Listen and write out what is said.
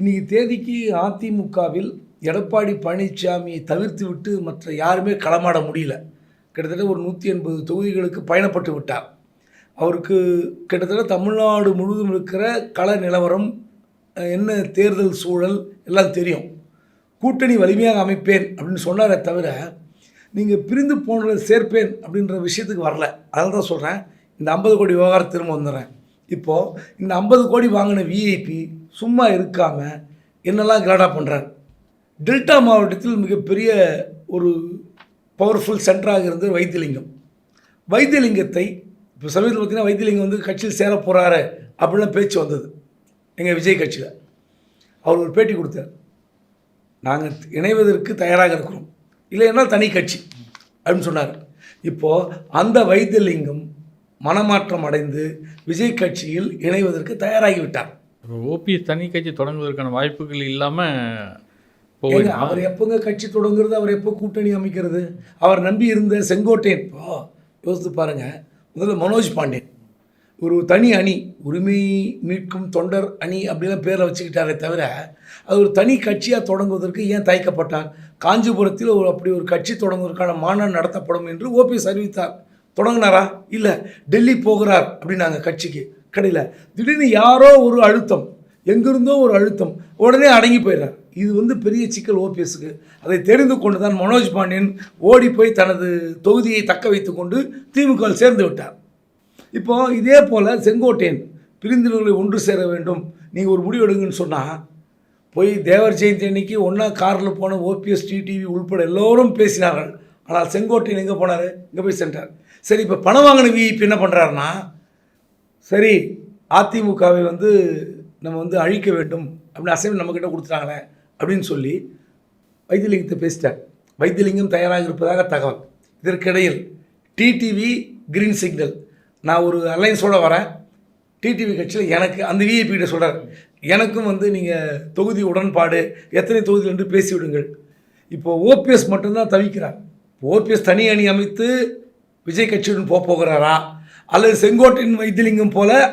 இன்றைக்கி தேதிக்கு அதிமுகவில் எடப்பாடி பழனிசாமியை தவிர்த்து விட்டு மற்ற யாருமே களமாட முடியல. கிட்டத்தட்ட ஒரு நூற்றி எண்பது தொகுதிகளுக்கு பயணப்பட்டு விட்டார். அவருக்கு கிட்டத்தட்ட தமிழ்நாடு முழுவதும் இருக்கிற கள நிலவரம் என்ன தேர்தல் சூழல் எல்லாம் தெரியும். கூட்டணி வலிமையாக அமைப்பேன் அப்படின்னு சொன்னாரே தவிர நீங்கள் பிரிந்து போனதை சேர்ப்பேன் அப்படின்ற விஷயத்துக்கு வரல. அதனால தான் சொல்கிறேன் இந்த ஐம்பது கோடி விவகாரம் திரும்ப வந்துடுறேன். இப்போது இந்த ஐம்பது கோடி வாங்கின விஐபி சும்மா இருக்காமல் என்னெல்லாம் கிராடா பண்ணுறார் டெல்டா மாவட்டத்தில் மிகப்பெரிய ஒரு பவர்ஃபுல் சென்டராக இருந்தது வைத்தியலிங்கம் வைத்தியலிங்கத்தை இப்போ சமீபத்தில் பார்த்தீங்கன்னா வைத்தியலிங்கம் வந்து கட்சியில் சேர போகிறாரு அப்படிலாம் பேச்சு வந்தது. எங்கள் விஜய் கட்சியில். அவர் ஒரு பேட்டி கொடுத்தார். நாங்கள் இணைவதற்கு தயாராக இருக்கிறோம். இல்லைன்னா தனி கட்சி. அப்படின்னு சொன்னார். இப்போது அந்த வைத்தியலிங்கம் மனமாற்றம் அடைந்து விஜய் கட்சியில் இணைவதற்கு தயாராகி விட்டார் ஓபிஎஸ் தனி கட்சி தொடங்குவதற்கான வாய்ப்புகள் இல்லாமல் அவர் எப்போங்க கட்சி தொடங்குறது? அவர் எப்போ கூட்டணி அமைக்கிறது? அவர் நம்பி இருந்த செங்கோட்டையன் இப்போ யோசித்து பாருங்க முதல்ல மனோஜ் பாண்டியன். ஒரு தனி அணி உரிமை மீட்கும் தொண்டர் அணி அப்படிலாம் பேரை வச்சுக்கிட்டாரே தவிர அது ஒரு தனி கட்சியாக தொடங்குவதற்கு ஏன் தயக்கப்பட்டார்? காஞ்சிபுரத்தில் ஒரு அப்படி ஒரு கட்சி தொடங்குவதற்கான மாநாடு நடத்தப்படும் என்று ஓபிஎஸ் அறிவித்தார். தொடங்கினாரா? இல்லை டெல்லி போகிறார் அப்படின்னாங்க கட்சிக்கு. கடையில் திடீர்னு யாரோ ஒரு அழுத்தம் எங்கிருந்தோ ஒரு அழுத்தம் உடனே அடங்கி போயிடுறார். இது வந்து பெரிய சிக்கல் ஓபிஎஸ்க்கு. அதை தெரிந்து கொண்டு தான் மனோஜ் பாண்டியன் ஓடி போய் தனது தொகுதியை தக்க வைத்து கொண்டு திமுகவில் சேர்ந்து விட்டார். இப்போ இதே போல் செங்கோட்டையன் பிரிந்தினர்களை ஒன்று சேர வேண்டும். நீங்கள் ஒரு முடிவு எடுங்கன்னு சொன்னால் போய் தேவர் ஜெயந்தி அன்னைக்கு ஒன்றா காரில் போன ஓபிஎஸ் டிடிவி உள்பட எல்லோரும் பேசினார்கள். ஆனால் செங்கோட்டையன் எங்கே போனார்? இங்கே போய் சென்றார். சரி இப்போ பணம் வாங்கின விஐபி என்ன பண்ணுறாருன்னா சரி அதிமுகவை வந்து நம்ம வந்து அழிக்க வேண்டும் அப்படின்னு அசைன்மெண்ட் நம்மக்கிட்ட கொடுத்துட்டாங்களே அப்படின்னு சொல்லி வைத்தியலிங்கத்தை பேசிட்டார். வைத்தியலிங்கம் தயாராக இருப்பதாக தகவல். இதற்கிடையில் டிடிவி கிரீன் சிக்னல் நான் ஒரு அலைன்ஸோடு வரேன். டிடிவி கட்சியில் எனக்கு அந்த விஐபிகிட்ட சொல்கிறார் எனக்கும் வந்து நீங்கள் தொகுதி உடன்பாடு எத்தனை தொகுதி என்று பேசிவிடுங்கள் இப்போது ஓபிஎஸ் மட்டும்தான் தவிக்கிறார். ஓபிஎஸ் தனி அணி அமைத்து விஜய் கட்சியுடன் போக போகிறாரா? அல்லது செங்கோட்டையின் வைத்தியலிங்கம் போல